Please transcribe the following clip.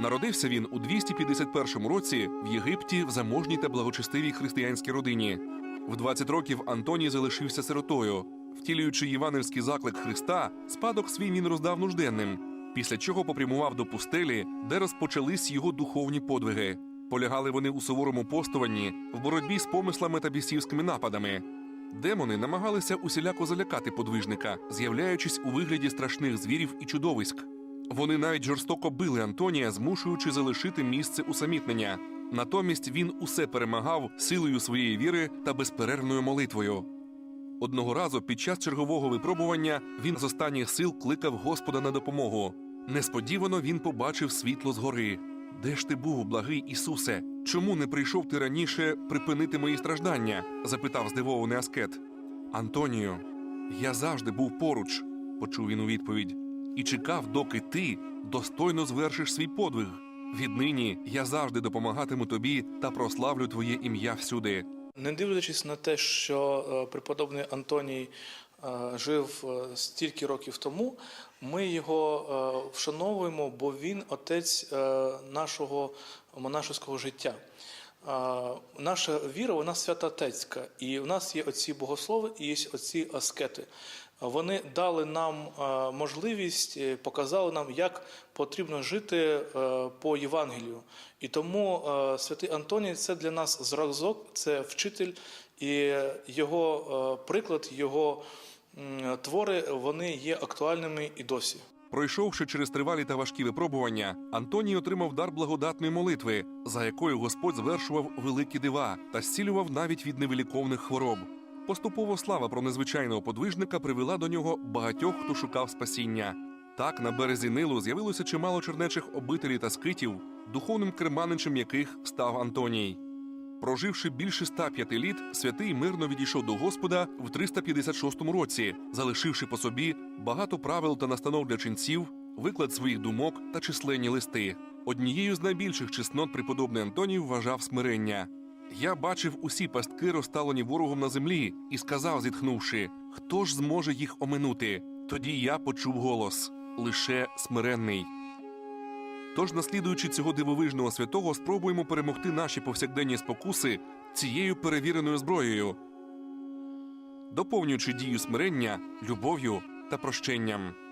Народився він у 251 році в Єгипті в заможній та благочестивій християнській родині. В 20 років Антоній залишився сиротою. Втілюючи євангельський заклик Христа, спадок свій він роздав нужденним, після чого попрямував до пустелі, де розпочались його духовні подвиги. Полягали вони у суворому постуванні, в боротьбі з помислами та бісівськими нападами. Демони намагалися усіляко залякати подвижника, з'являючись у вигляді страшних звірів і чудовиськ. Вони навіть жорстоко били Антонія, змушуючи залишити місце усамітнення. Натомість він усе перемагав силою своєї віри та безперервною молитвою. Одного разу під час чергового випробування він з останніх сил кликав Господа на допомогу. Несподівано він побачив світло згори. Де ж ти був, благий Ісусе? Чому не прийшов ти раніше припинити мої страждання? запитав здивований аскет. Антонію, я завжди був поруч, почув він у відповідь, і чекав, доки ти достойно звершиш свій подвиг. Віднині я завжди допомагатиму тобі та прославлю твоє ім'я всюди. Не дивлячись на те, що е, преподобний Антоній е, жив е, стільки років тому, ми його вшановуємо, бо він отець нашого монашеського життя. Наша віра, вона святоотецька, і в нас є оці богослови і є оці аскети. Вони дали нам можливість, е, показали нам, як потрібно жити е, по Євангелію. І тому святий Антоній це для нас зразок, це вчитель, і його приклад, його твори вони є актуальними і досі. Пройшовши через тривалі та важкі випробування, Антоній отримав дар благодатної молитви, за якою Господь звершував великі дива та зцілював навіть від невиліковних хвороб. Поступово слава про незвичайного подвижника привела до нього багатьох, хто шукав спасіння. Так, на березі Нилу з'явилося чимало чернечих обителів та скитів, духовним керманичем яких став Антоній. Проживши більше 105 літ, святий мирно відійшов до Господа в 356 році, залишивши по собі багато правил та настанов для ченців, виклад своїх думок та численні листи. Однією з найбільших чеснот преподобний Антоній вважав смирення. Я бачив усі пастки, розставлені ворогом на землі, і сказав, зітхнувши: хто ж зможе їх оминути? Тоді я почув голос лише смиренний. Тож, наслідуючи цього дивовижного святого, спробуємо перемогти наші повсякденні спокуси цією перевіреною зброєю, доповнюючи дію смирення любов'ю та прощенням.